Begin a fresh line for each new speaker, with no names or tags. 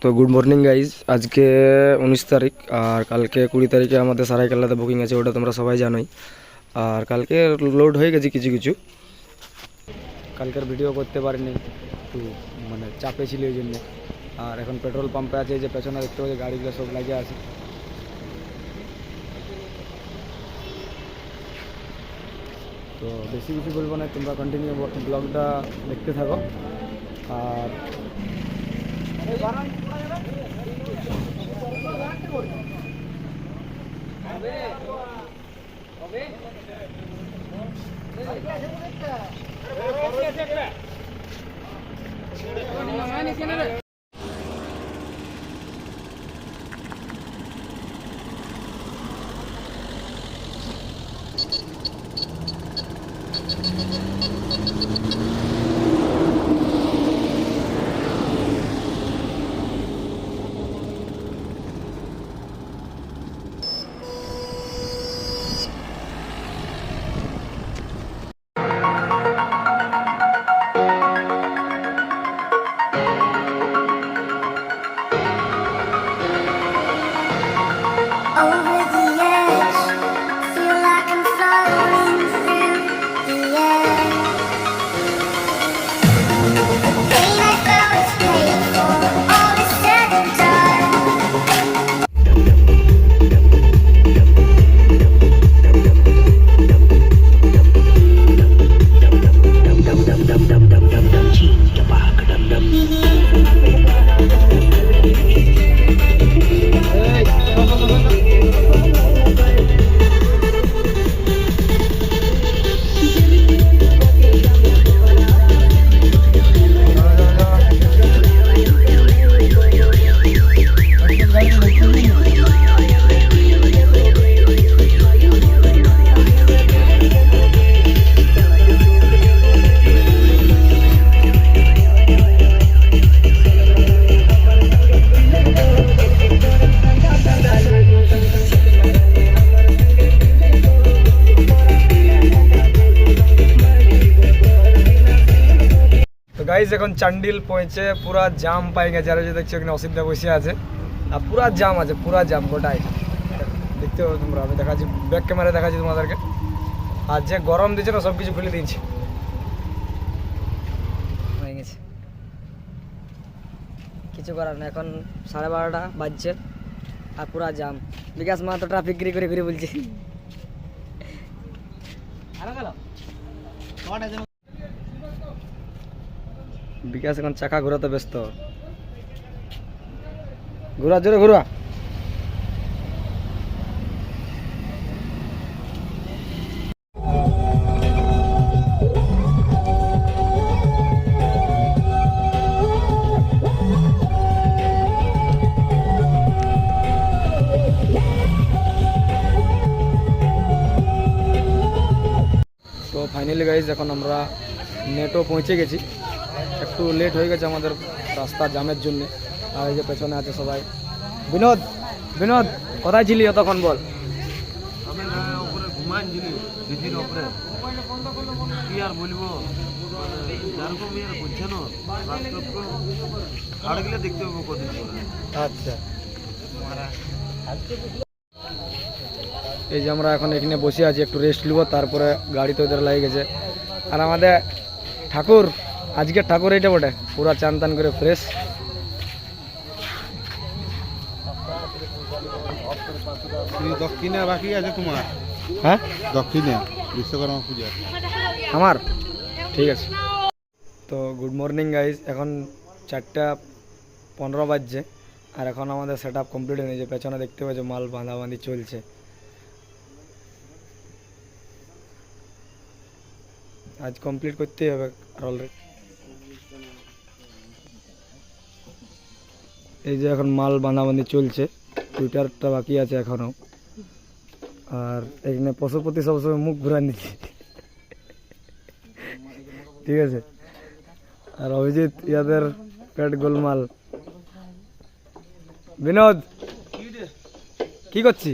তো good morning guys আজকে উনিশ তারিখ আর কালকে কুড়ি তারিখে আমাদের সারাইকাল্লাতে বুকিং আছে, ওটা তোমরা সবাই জানোই। আর কালকে লোড হয়ে গেছে কিছু কিছু। কালকের ভিডিও করতে পারিনি, একটু মানে চাপে ছিল ওই জন্য। আর এখন পেট্রোল পাম্পে আছে যে পেছনে দেখতে পাচ্ছি, গাড়িগুলো সব লাগে আছে। তো বেশি কিছু বলব না, তোমরা কন্টিনিউ ব্লগটা দেখতে থাকো। আর
Over গাইজ এখন চান্ডিল পৌঁছে পুরা জাম পাই গেছে। আর যে দেখছ এখানে অসিদ্ধা বসে আছে। আর পুরা জাম আছে পুরা জাম গোটাই। দেখতে পাবে তোমরা আমি দেখাচ্ছি ব্যাক ক্যামেরা দেখাচ্ছি তোমাদেরকে। আর যে গরম দিচ্ছে না সব কিছু খুলে দিয়েছে।
হয়ে গেছে। কিছু করার না এখন সাড়ে বারোটা বাজছে আর পুরা জাম। বিকাশ মা তো ট্রাফিক ঘিরে ঘুরে ঘুরে বলছে।
বিকাশ এখন চাকা ঘোরাতে ব্যস্ত। ঘোরা, জোরে ঘোরা। তো ফাইনালি গাইজ এখন আমরা নেটও পৌঁছে গেছি। একটু লেট হয়ে গেছে আমাদের রাস্তা জামের জন্য। আর এই যে পেছনে আছে সবাই। বিনোদ বিনোদ, কোথায় ছিলি তখন বল? আচ্ছা। এই যে আমরা এখন এখানে বসে আছি, একটু রেস্ট নিব, তারপরে গাড়ি তো ওদের লাগে গেছে। আর আমাদের ঠাকুর আজকে ঠাকুর এটা বটে পুরা চান টান করে ফ্রেশ
দক্ষিণে বাকি আছে তোমার?
হ্যাঁ?
দক্ষিণে বিশ্বকর্মা পূজা।
আমার? ঠিক আছে। তো গুড মর্নিং গাইজ এখন চারটা পনেরো বাজছে আর এখন আমাদের সেট আপ কমপ্লিট হয়নি যে পেছনে দেখতে পাচ্ছ মাল বাঁধাবাঁধি চলছে। আজ কমপ্লিট করতেই হবে আর অলরেডি এই যে এখন মাল বাঁধাবাঁধি চলছে, টুইটারটা বাকি আছে এখনও। আর এখানে পশুপতি সবসময় মুখ ঘুরা নিচ্ছে। ঠিক আছে? আর অভিজিৎ ইয়াদের পেট গোলমাল। বিনোদ, কি করছি